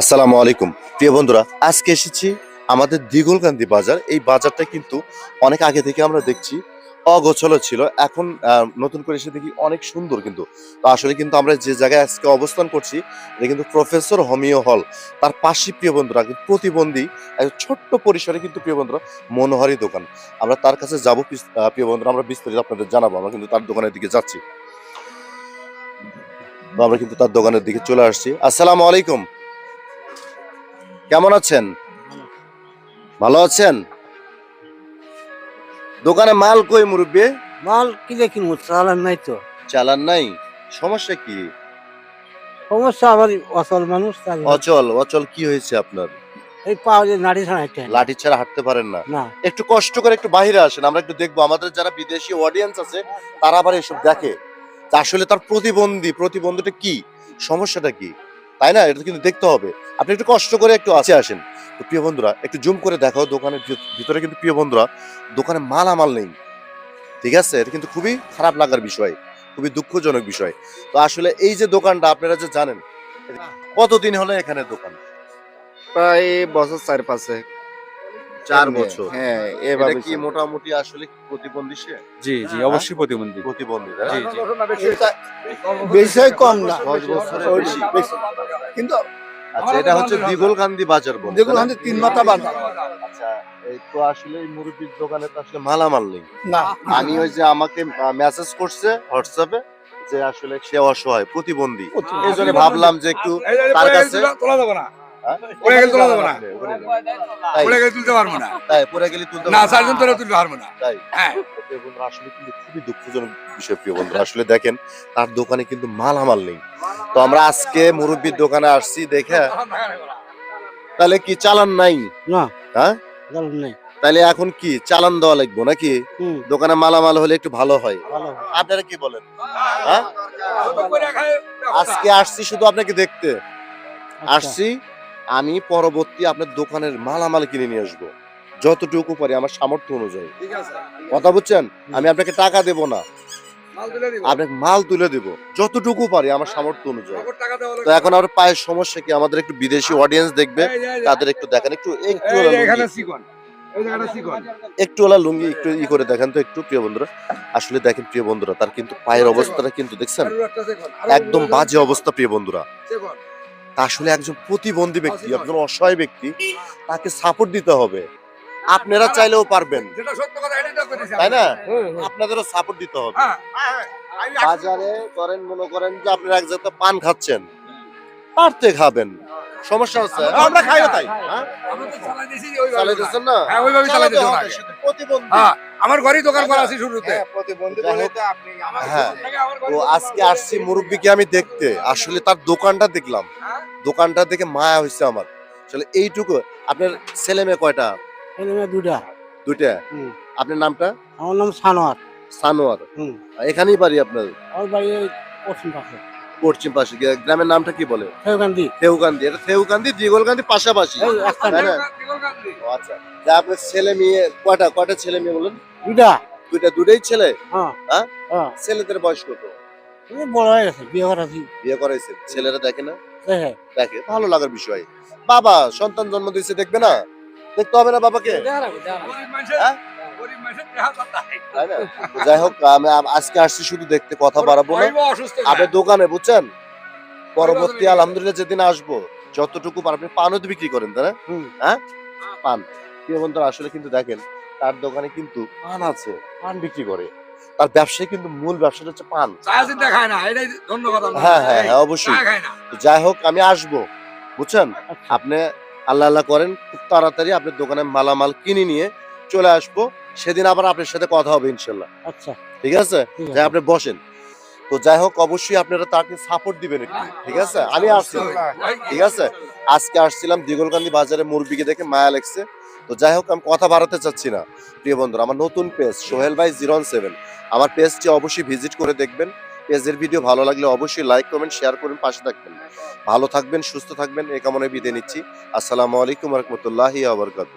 আসসালামু আলাইকুম। প্রিয় বন্ধুরা, আজকে এসেছি আমাদের দিগলকান্দি বাজার। এই বাজারটা কিন্তু অনেক আগে থেকে আমরা দেখছি, অগোছলো ছিল। এখন নতুন করে এসে দেখি অনেক সুন্দর কিন্তু। তো আসলে কিন্তু আমরা যে জায়গায় আজকে অবস্থান করছি, এটা কিন্তু প্রফেসর হোমিও হল। তার পাশে প্রিয় বন্ধুরা, কিন্তু প্রতিবন্ধী এক ছোট্ট পরিসরে কিন্তু, প্রিয় বন্ধুরা, মনোহারি দোকান। আমরা তার কাছে যাব প্রিয় বন্ধুরা, আমরা বিস্তারিত আপনাদের জানাব। আমরা কিন্তু তার দোকানের দিকে যাচ্ছি। আমরা কিন্তু তার দোকানের দিকে চলে আসছি। আসসালামু আলাইকুম। কেমন আছেন? ভালো আছেন? দোকানে মাল কই মুরব্বী? মাল কি দেখি চালান নাই তো। চালান নাই? সমস্যা কি? সমস্যা আবার অচল মানুষ অচল অচল কি হয়েছে আপনার? এই ছাড়াইতে লাঠি ছাড়া হাঁটতে। পারেন না। না। একটু কষ্ট করে একটু বাইরে আসেন আমরা একটু দেখব। আমাদের যারা বিদেশি অডিয়েন্স আছে তারা আবার এসব দেখে। আসলে তার প্রতিবন্ধী প্রতিবন্ধীটা কি? সমস্যাটা কি? তাই না? এটা কিন্তু দেখতে হবে। আপনি একটু কষ্ট করে একটু আসে আসেন। তো প্রিয় বন্ধুরা, একটু জুম করে দেখাও দোকানের ভিতরে কিন্তু প্রিয় বন্ধুরা, দোকানে মাল আমাল নেই। ঠিক আছে? এটা কিন্তু খুবই খারাপ লাগার বিষয়, খুবই দুঃখজনক বিষয়। তো আসলে এই যে দোকানটা, আপনারা যে জানেন কতদিন হলো এখানে দোকান? প্রায় বছর চার পাঁচে। চার বছর। হ্যাঁ এভাবে কি মোটামুটি আসলে প্রতিবন্ধী সে? জি জি অবশ্যই প্রতিবন্ধী। প্রতিবন্ধী জি জি। বিষয় কম না। দশ বছরের বেশি। কিন্তু আচ্ছা এটা হচ্ছে দিগলকান্দি বাজার বলে তিন মাথা বাঁধা আচ্ছা এই তো আসলে এই মুরব্বীর দোকানে তো আসলে মালামাল নেই। না। আমি ওই যে আমাকে মেসেজ করছে হোয়াটসঅ্যাপে যে আসলে সে অসহায় প্রতিবন্ধী। এই জন্য ভাবলাম যে একটু তার কাছে তোলা যাবে না। হ্যাঁ? পড়ে গেলে তোলা যাবে না। ওখানে যাব। তাই পড়ে গেলে তুলতে পারব না। তাই পরে গেলে তুলতে না চারজন তোরা তুলতে পারব না। তাই। হ্যাঁ। বন্ধুরা, আসলে কিন্তু খুবই দুঃখজনক বিষয় প্রিয় বন্ধুরা। আসলে দেখেন তার দোকানে কিন্তু মালামাল নেই। তো আমরা আজকে মুরব্বীর দোকানে আসছি দেখে। তাহলে কি চালান নাই? না। হ্যাঁ? চালান নাই। তাহলে এখন কি চালান দেওয়া লাগবে নাকি? হুম। দোকানে মালামাল হলে একটু ভালো হয়। আপনারা কি বলেন? হ্যাঁ? আজকে আসছি শুধু আপনাকে দেখতে। আচ্ছা। আসছি আমি পরবর্তী আপনার দোকানের মালামাল কিনে নিয়ে আসব। যতটুকু পারি আমার সামর্থ্য অনুযায়ী। কথা বুঝছেন? আমি আপনাকে টাকা দেব না। আপনাকে মাল তুলে দেব। যতটুকু পারি আমার সামর্থ্য অনুযায়ী। তো এখন আমার পায়ের সমস্যা কি? আমাদের একটু বিদেশি অডিয়েন্স দেখবে। তাদের একটু দেখেন একটু একটু একটু ওলা লুঙ্গি একটু ই করে দেখেন তো একটু প্রিয় বন্ধুরা। আসলে দেখেন প্রিয় বন্ধুরা তার কিন্তু পায়ের অবস্থাটা কিন্তু দেখছেন? একদম বাজে অবস্থা প্রিয় বন্ধুরা। আসলে একজন প্রতিবন্ধী ব্যক্তি একজন অসহায় ব্যক্তি তাকে সাপোর্ট দিতে হবে। আপনারা চাইলেও পারবেন। তাই না? আপনাদেরও সাপোর্ট দিতে হবে। হ্যাঁ, হ্যাঁ, আসছি। বাজারে করেন মনে করেন যে আপনারা এক জায়গায় পান খাচ্ছেন। পারতে খাবেন। সমস্যা হচ্ছে। আমরা খাইও তাই। হ্যাঁ? আমরা তো চালাই দিয়েছি ওইভাবে না? হ্যাঁ, চালাই প্রতিবন্ধী। হ্যাঁ, আমার ঘরেই দোকান করা আছে শুরুতে। হ্যাঁ। তো আজকে আসছি মুরব্বীকে আমি দেখতে। আসলে তার দোকানটা দেখলাম। হ্যাঁ? দোকানটা দেখে মায়া হয়েছে আমার। আসলে এইটুকু আপনার ছেলে মেয়ে কয়টা? ছেলে মেয়ে দুটা দুইটা? হুম। আপনার নামটা? আমার নাম সানোয়ার। সানোয়ার। হুম। এখানেই বাড়ি আপনার? আমার বাড়ি পশ্চিম পাশে। পশ্চিম পাশে গ্রামের নামটা কি বলে? থেউকান্দি এটা থেউকান্দি দিগলকান্দি পাশাপাশি? দিগলকান্দি। ও আচ্ছা। আপনার ছেলে মেয়ে কয়টা কয়টা ছেলে মেয়ে বলেন? দুটা দুইটা দুটাই ছেলে? হ্যাঁ। হ্যাঁ? হ্যাঁ। ছেলেদের বয়স কত? এই বড় হয়ে গেছে বিয়ে করাছি বিয়ে করাইছে ছেলেরা দেখে না? দেখে। ভালো লাগার বিষয়। বাবা সন্তান জন্ম দিয়েছে দেখবে না? দেখতে হবে না বাবাকে? যাই হোক আমি আজকে আসছি শুধু দেখতে কথা বাড়াবো না। গরিবও অসুস্থ না। আপনার দোকানে বুঝছেন? পরবর্তী আলহামদুলিল্লাহ যেদিন আসব যতটুকু আপনি পানও তো বিক্রি করেন তাই হ্যাঁ? পান। প্রিয় বন্ধুরা আসলে কিন্তু দেখেন তার দোকানে কিন্তু পান আছে পান বিক্রি করে। তার ব্যবসায় কিন্তু মূল ব্যবসাটা হচ্ছে পান। চায়া না, এটাই ধন্যবাদ হ্যাঁ হ্যাঁ হ্যাঁ অবশ্যই। যাই হোক আমি আসব বুঝছেন? আচ্ছা। আপনি আল্লাহ আল্লাহ করেন খুব তাড়াতাড়ি আপনার দোকানে মালামাল কিনে নিয়ে চলে আসব। সেদিন আবার আপনার সাথে কথা হবে ইনশাল্লাহ। আচ্ছা। ঠিক আছে? যাই আপনি বসেন। তো যাই হোক অবশ্যই আপনারা তাকে সাপোর্ট দিবেন একটু ঠিক আছে? আমি আসছি। ঠিক আছে? আজকে আসছিলাম দিগলকান্দি বাজারে মুরবিকে দেখে মায়া লাগছে। তো যাই হোক আমি কথা বাড়াতে চাচ্ছি না প্রিয় বন্ধুরা। আমার নতুন পেজ সোহেল ভাই জিরো সেভেন। আমার পেজটি অবশ্যই ভিজিট করে দেখবেন। পেজের ভিডিও ভালো লাগলে অবশ্যই লাইক কমেন্ট শেয়ার করবেন পাশে থাকবেন। ভালো থাকবেন সুস্থ থাকবেন এ কামনে বিদায় নিচ্ছি। আসসালামু আলাইকুম রহমতুল্লাহি আবরকাত